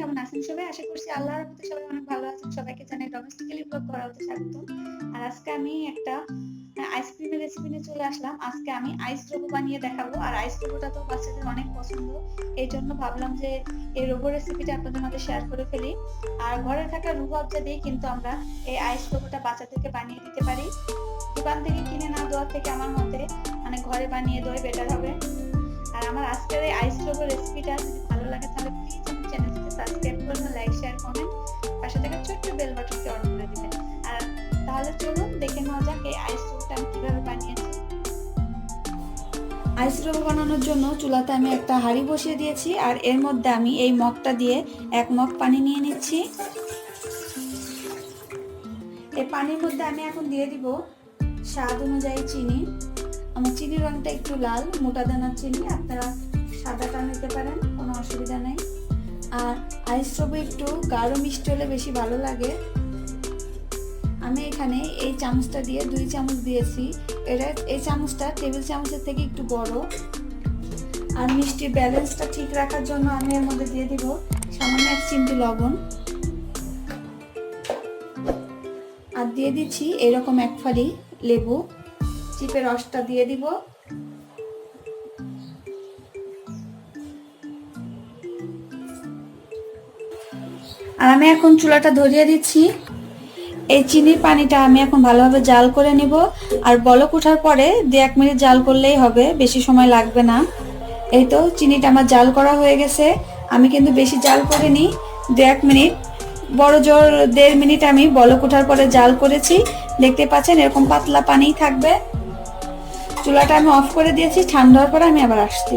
কেমন আছেন সবাই? আশা করছি আল্লাহর মধ্যে সবাই অনেক ভালো আছেন। সবাইকে জানাই ডোমেস্টিক্যালি ব্লগ করা হতে স্বাগত আর আজকে আমি একটা আইসক্রিমের রেসিপি নিয়ে চলে আসলাম। আজকে আমি আইস রোবো বানিয়ে দেখাবো। আর আইস রোবোটা তো বাচ্চাদের অনেক পছন্দ। এই জন্য ভাবলাম যে এই রোবো রেসিপিটা আপনাদের মধ্যে শেয়ার করে ফেলি। আর ঘরে থাকা রুহাবজা দিয়ে কিন্তু আমরা এই আইস রোবোটা বাচ্চাদেরকে বানিয়ে দিতে পারি। দোকান থেকে কিনে না দেওয়ার থেকে আমার মতে মানে ঘরে বানিয়ে দেওয়াই বেটার হবে। আর আমার আজকের এই আইস রোবো রেসিপিটা যদি ভালো লাগে তাহলে কমেন্ট। পাশে থাকা ছোট্ট বেল অন করে দিবেন। আর তাহলে চলুন দেখে নেওয়া যাক এই আইস বানিয়েছি। আইস রোবো বানানোর জন্য চুলাতে আমি একটা হাঁড়ি বসিয়ে দিয়েছি আর এর মধ্যে আমি এই মগটা দিয়ে এক মগ পানি নিয়ে নিচ্ছি। এই পানির মধ্যে আমি এখন দিয়ে দিব স্বাদ অনুযায়ী চিনি। আমার চিনির রংটা একটু লাল, মোটা দানার চিনি। আপনারা সাদাটা নিতে পারেন, কোনো অসুবিধা নেই। আর আইস রোবো একটু গাঢ় মিষ্টি হলে বেশি ভালো লাগে। আমি এখানে এই চামচটা দিয়ে দুই চামচ দিয়েছি। এটা এই চামচটা টেবিল চামচের থেকে একটু বড়। আর মিষ্টির ব্যালেন্সটা ঠিক রাখার জন্য আমি এর মধ্যে দিয়ে দিব সামান্য এক চিমটি লবণ। আর দিয়ে দিচ্ছি এরকম এক ফালি লেবু। চিপের রসটা দিয়ে দিব। আর আমি এখন চুলাটা ধরিয়ে দিচ্ছি। এই চিনির পানিটা আমি এখন ভালোভাবে জাল করে নিব। আর বলক ওঠার পরে দু এক মিনিট জাল করলেই হবে, বেশি সময় লাগবে না। এই তো চিনিটা আমার জাল করা হয়ে গেছে। আমি কিন্তু বেশি জাল করিনি। দু এক মিনিট, বড় জোর দেড় মিনিট আমি বলক ওঠার পরে জাল করেছি। দেখতে পাচ্ছেন এরকম পাতলা পানিই থাকবে। চুলাটা আমি অফ করে দিয়েছি, ঠান্ডা হওয়ার পরে আমি আবার আসছি।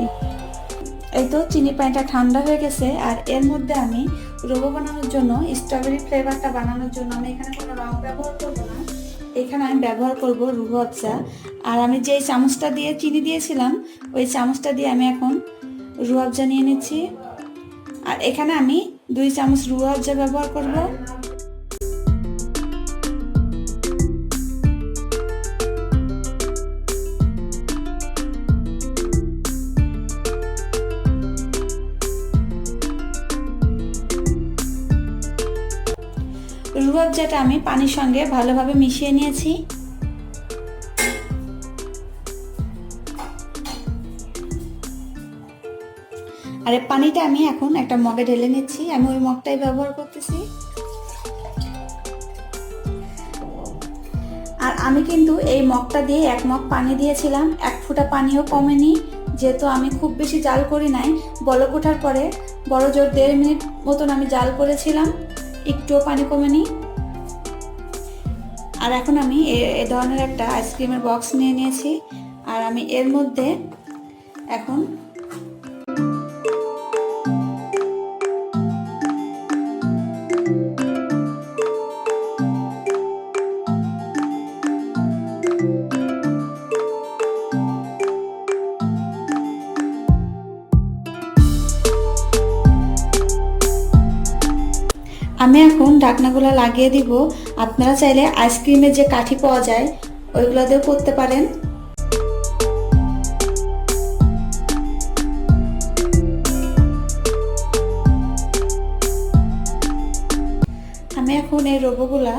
এই তো চিনি পানিটা ঠান্ডা হয়ে গেছে। আর এর মধ্যে আমি রোবো বানানোর জন্য স্ট্রবেরি ফ্লেভারটা বানানোর জন্য আমি এখানে কোনো রং ব্যবহার করব না। এখানে আমি ব্যবহার করব রুহ আফজা আর আমি যেই চামচটা দিয়ে চিনি দিয়েছিলাম, ওই চামচটা দিয়ে আমি এখন রুহ আফজা নিয়ে নিচ্ছি। আর এখানে আমি দুই চামচ রুহ আফজা ব্যবহার করব। রুয়াবজাটা আমি পানির সঙ্গে ভালোভাবে মিশিয়ে নিয়েছি। আর, পানিটা আমি এখন একটা মগে ঢেলে নিচ্ছি। আমি ওই মগটাই ব্যবহার করতেছি। আর আমি কিন্তু এই মগটা দিয়ে এক মগ পানি দিয়েছিলাম। এক ফুটা পানিও কমেনি। যেহেতু আমি খুব বেশি জাল করি নাই, বলক ওঠার পরে বড় জোর দেড় মিনিট মতন আমি জাল করেছিলাম। একটুও পানি কমেনি। আর এখন আমি এ ধরনের একটা আইসক্রিমের বক্স নিয়ে নিয়েছি। আর আমি এর মধ্যে এখন আমি এখন ঢাকনাগুলো লাগিয়ে দিব। আপনারা চাইলে আইসক্রিমের যে কাঠি পাওয়া যায়, ওইগুলো দিয়েও করতে পারেন। আমি এখন এই রোবোগুলা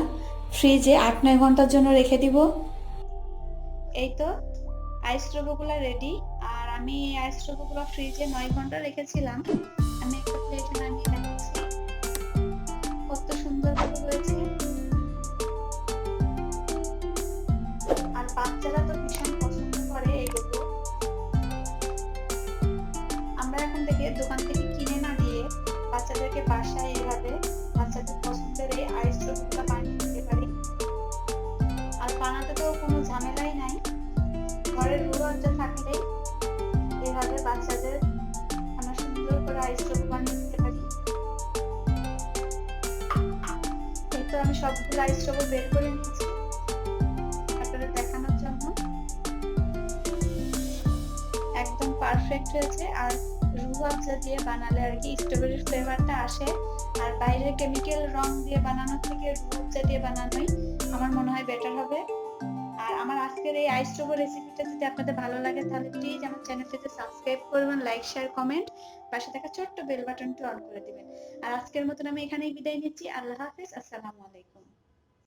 ফ্রিজে আট নয় ঘণ্টার জন্য রেখে দিব। এই তো, আইস রোবোগুলা রেডি আর আমি এই আইস রোবোগুলো ফ্রিজে নয় ঘণ্টা রেখেছিলাম। আমি একটা প্লেটে নামিয়ে দেখাচ্ছি কত সুন্দরভাবে হয়েছে। বাচ্চারা তো ভীষণ পছন্দ করে এইগুলো আমরা এখন থেকে দোকান থেকে কিনে না দিয়ে বাচ্চাদেরকে বাসায় এভাবে বাচ্চাদের পছন্দের এই আইসগুলো বানিয়ে দিতে পারি। আর বানাতে তো কোনো ঝামেলাই নাই। ঘরের রুয়াজা থাকলে এভাবে বাচ্চাদের আমরা সুন্দর করে আইস বানিয়ে দিতে পারি। এই তো আমি সবগুলো আইস বের করে পারফেক্ট হয়েছে। আর রুহ আফজা দিয়ে বানালে আর কি স্ট্রবেরির ফ্লেভারটা আসে। আর বাইরে কেমিক্যাল রং দিয়ে বানানোর থেকে রুহ আফজা দিয়ে বানানোই আমার মনে হয় বেটার হবে। আর আমার আজকের এই আইস রোবো রেসিপিটা যদি আপনাদের ভালো লাগে, তাহলে প্লিজ আমার চ্যানেলটিতে সাবস্ক্রাইব করবেন লাইক শেয়ার কমেন্ট পাশে থাকা ছোট্ট বেল বাটনটি অন করে দিবেন। আর আজকের মতন আমি এখানেই বিদায় নিচ্ছি। আল্লাহ হাফিজ। আসসালামু আলাইকুম।